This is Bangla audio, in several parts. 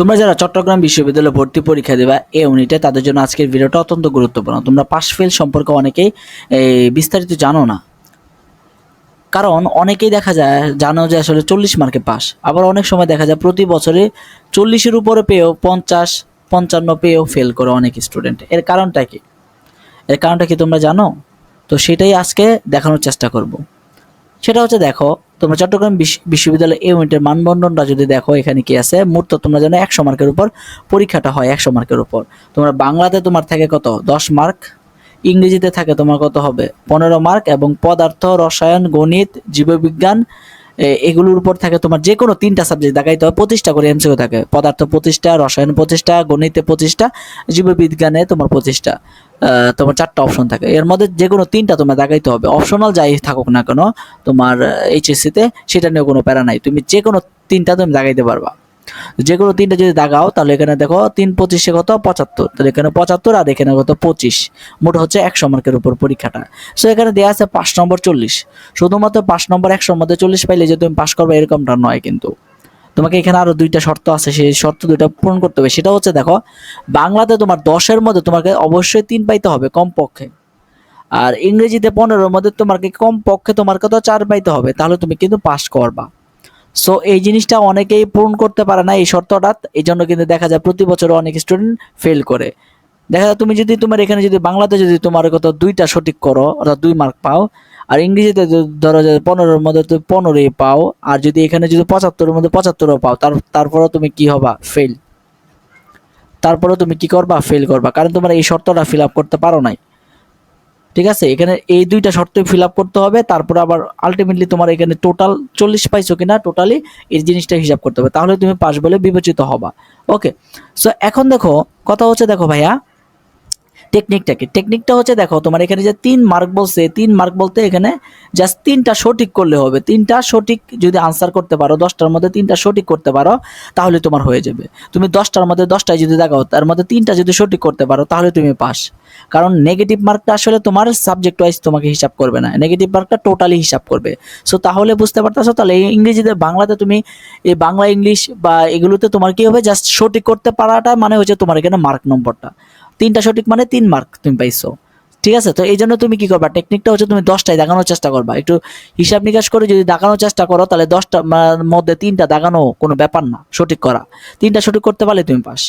তোমরা যারা চট্টগ্রাম বিশ্ববিদ্যালয়ে ভর্তি পরীক্ষা দেবা এই ইউনিটে তাদের জন্য আজকের ভিডিওটা অত্যন্ত গুরুত্বপূর্ণ। তোমরা পাস ফেল সম্পর্কে অনেকেই বিস্তারিত জানো না। কারণ অনেকেই দেখা যায়, জানো যে আসলে চল্লিশ মার্কে পাস আবার অনেক সময় দেখা যায় প্রতি বছরে চল্লিশের উপরে পেয়েও পঞ্চাশ, পঞ্চান্ন পেয়েও ফেল করে অনেক স্টুডেন্ট এর কারণটা কি? এর কারণটা কি তোমরা জানো? তো সেটাই আজকে দেখানোর চেষ্টা করব। সেটা হচ্ছে দেখো তোমরা চট্টগ্রাম বিশ্ব- বিশ্ববিদ্যালয় এই ইউনিটের মানবন্ধনটা যদি দেখো, এখানে কি আছে? মূর্ত তোমরা জানো, একশো মার্কের উপর। পরীক্ষাটা হয় একশো মার্কের উপর। তোমরা বাংলাতে তোমার থাকে কত? দশ মার্ক ইংরেজিতে থাকে তোমার কত হবে? পনেরো মার্ক এবং পদার্থ, রসায়ন, গণিত, জীববিজ্ঞান এগুলোর উপর থাকে তোমার যে কোনো তিনটা সাবজেক্ট দেখাইতে হবে, প্রতিষ্ঠা করে এমসিকিউ থাকে। পদার্থ প্রতিষ্ঠা, রসায়ন প্রতিষ্ঠা, গণিতে প্রতিষ্ঠা, জীববিজ্ঞানে তোমার প্রতিষ্ঠা তোমার চারটা অপশন থাকে। এর মধ্যে যে কোনো তিনটা তোমার দেখাইতে হবে। অপশনাল যাই থাকুক না কেন, তোমার এইচএসসিতে সেটা নিয়ে কোনো প্যারা নাই। তুমি যে কোনো তিনটা তুমি দেখাইতে পারবা। যে কোনো তিনটা যদি দাগাও, তাহলে এখানে দেখো তিন পঁচিশে কত? পঁচাত্তর। তাহলে এখানে পঁচাত্তর আর এখানে কত? পঁচিশ। মোট হচ্ছে একশো মার্কের উপর পরীক্ষাটা। সো এখানে দেওয়া আছে পাঁচ নম্বর চল্লিশ। শুধুমাত্র পাঁচ নম্বর একশোর মধ্যে চল্লিশ পাইলে যে তুমি পাস করবে, এরকমটা নয় কিন্তু। তোমাকে এখানে আরও দুইটা শর্ত আছে, সেই শর্ত দুইটা পূরণ করতে হবে। সেটা হচ্ছে দেখো, বাংলাতে তোমার দশের মধ্যে তোমাকে অবশ্যই তিন পাইতে হবে কমপক্ষে। আর ইংরেজিতে পনেরোর মধ্যে তোমাকে কমপক্ষে তোমার কত? চার পাইতে হবে। তাহলে তুমি কিন্তু পাস করবা। সো এই জিনিসটা অনেকেই পূরণ করতে পারে না এই শর্তটা। এই জন্য কিন্তু দেখা যায় প্রতি বছর অনেক স্টুডেন্ট ফেল করে। দেখা যায় তুমি যদি তোমার এখানে যদি বাংলাতে যদি তোমার কত দুইটা সঠিক করো, অর্থাৎ দুই মার্ক পাও, আর ইংরেজিতে ধরো যে পনেরোর মধ্যে তুমি পনেরোই পাও, আর যদি এখানে যদি পঁচাত্তরের মধ্যে পঁচাত্তরও পাও, তার, তারপরেও তুমি কি হবা? ফেল তারপরেও তুমি কি করবা? ফেল করবা। কারণ তোমার এই শর্তটা ফিল আপ করতে পারো নাই। ঠিক আছে? এখানে এই দুইটা শর্ত ফিল আপ করতে হবে, তারপর আবার আলটিমেটলি তোমার এখানে টোটাল চল্লিশ পাইছো কিনা টোটালি এই জিনিসটা হিসাব করতে হবে। তাহলে তুমি পাস বলে বিবেচিত হবা। ওকে সো এখন দেখো, কথা হচ্ছে দেখো ভাইয়া টেকনিকটা কি টেকনিকটা হচ্ছে দেখো, তোমার এখানে যে তিন মার্ক বলছে, তিন মার্ক বলতে এখানে জাস্ট তিনটা সঠিক করলে হবে। তিনটা সঠিক যদি আনসার করতে পারো, দশটার মধ্যে তিনটা সঠিক করতে পারো, তাহলে তোমার হয়ে যাবে। তুমি দশটার মধ্যে দশটায় যদি দেখাও তার মধ্যে তিনটা যদি সঠিক করতে পারো, তাহলে তুমি পাস কারণ নেগেটিভ মার্কটা আসলে তোমার সাবজেক্ট ওয়াইজ তোমাকে হিসাব করবে না। নেগেটিভ মার্কটা টোটালি হিসাব করবে। সো তাহলে বুঝতে পারতেছো? তাহলে ইংরেজিতে বাংলাতে তুমি এই বাংলা, ইংলিশ বা এগুলোতে তোমার কি হবে? জাস্ট সঠিক করতে পারাটা মানে হচ্ছে তোমার এখানে মার্ক নম্বরটা তিনটা সঠিক মানে তিন মার্ক তুমি পাইছো। ঠিক আছে? তো এই জন্য তুমি কি করবা? টেকনিকটা হচ্ছে তুমি দশটায় দেখানোর চেষ্টা করবা। একটু হিসাব নিকাশ করে যদি দেখানোর চেষ্টা করো, তাহলে দশটা মধ্যে তিনটা দেখানো কোনো ব্যাপার না, সঠিক করা। তিনটা সঠিক করতে পারলে তুমি পাস।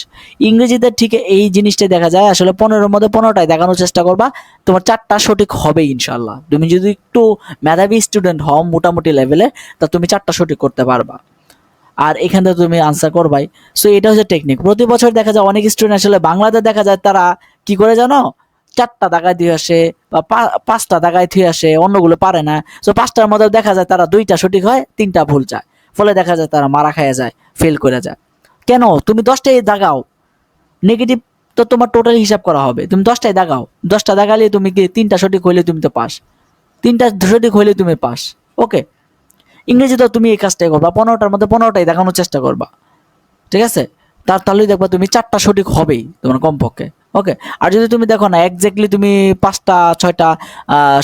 ইংরেজিতে ঠিক এই জিনিসটাই দেখা যায়, আসলে পনেরোর মধ্যে পনেরোটায় দেখানোর চেষ্টা করবা, তোমার চারটা সঠিক হবে ইনশাল্লাহ তুমি যদি একটু মেধাবী স্টুডেন্ট হও মোটামুটি লেভেলে তা তুমি চারটা সঠিক করতে পারবা। আর এখান থেকে তুমি আনসার করবাই সো এটা হচ্ছে টেকনিক প্রতি বছর দেখা যায় অনেক স্টুডেন্ট আসলে বাংলাতে দেখা যায় তারা কি করে জানো? চারটা দাগায় দিয়ে আসে বা পাঁচটা দাগায় দিয়ে আসে, অন্যগুলো পারে না। সো পাঁচটার মধ্যে দেখা যায় তারা দুইটা সঠিক হয়, তিনটা ভুল যায়। ফলে দেখা যায় তারা মারা খাইয়া যায় ফেল করে যায়। কেন? তুমি দশটাই দাগাও। নেগেটিভ তো তোমার টোটাল হিসাব করা হবে। তুমি দশটায় দাগাও। দশটা দাগালে তুমি কি তিনটা সঠিক হইলে তুমি তো পাস। তিনটা সঠিক হইলে তুমি পাস। ওকে ইংরেজিতে তুমি এই কাজটাই করবা, পনেরোটার মধ্যে পনেরোটাই দেখানোর চেষ্টা করবা। ঠিক আছে? তার তাহলেই দেখবা তুমি চারটা সঠিক হবেই তোমার কমপক্ষে। ওকে আর যদি তুমি দেখো না একজাক্টলি তুমি পাঁচটা, ছয়টা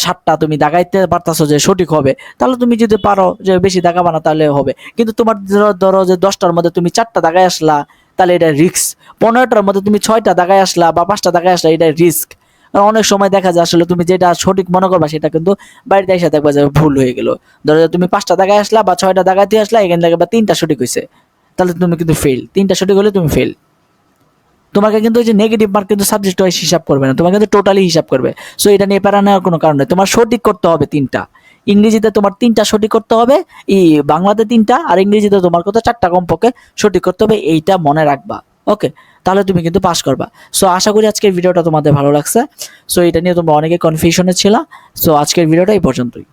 সাতটা তুমি দাগাইতে পারতাছো যে সঠিক হবে, তাহলে তুমি যদি পারো যে বেশি দাগাবা না, তাহলে হবে। কিন্তু তোমার ধরো যে দশটার মধ্যে তুমি চারটা দাগাই আসলা, তাহলে এটা রিস্ক পনেরোটার মধ্যে তুমি ছয়টা দাগাই আসলা বা পাঁচটা দাগাই আসলা, এটা রিস্ক অনেক সময় দেখা যায় আসলে তুমি যেটা সঠিক মনে করবা সেটা কিন্তু বাড়িতে এসে দেখবা যে ভুল হয়ে গেল। ধরো তুমি পাঁচটা দাগায় আসলা বা ছয়টা দাগাইতে আসলা, এখানে দেখবা তিনটা সঠিক হয়েছে তাহলে তুমি কিন্তু ফেল তিনটা সঠিক হলে তুমি ফেল তোমাকে কিন্তু যে নেগেটিভ মার্ক কিন্তু সাবজেক্ট ওয়াইজ হিসাব করবে না। তোমাকে কিন্তু টোটালি হিসাব করবে। সো এটা নিয়ে প্যারা নেওয়ার কোনো কারণ নেই। তোমার সঠিক করতে হবে তিনটা। ইংরেজিতে তোমার তিনটা সঠিক করতে হবে, ই বাংলাতে তিনটা, আর ইংরেজিতে তোমার কত চারটা কমপক্ষে সঠিক করতে হবে, এইটা মনে রাখবা। ওকে তাহলে তুমি কিন্তু পাস করবা। সো আশা করি আজকের ভিডিওটা তোমাদের ভালো লাগছে। সো এটা নিয়ে তোমরা অনেকে কনফিউশনে ছিল। সো আজকের ভিডিওটা এই পর্যন্তই।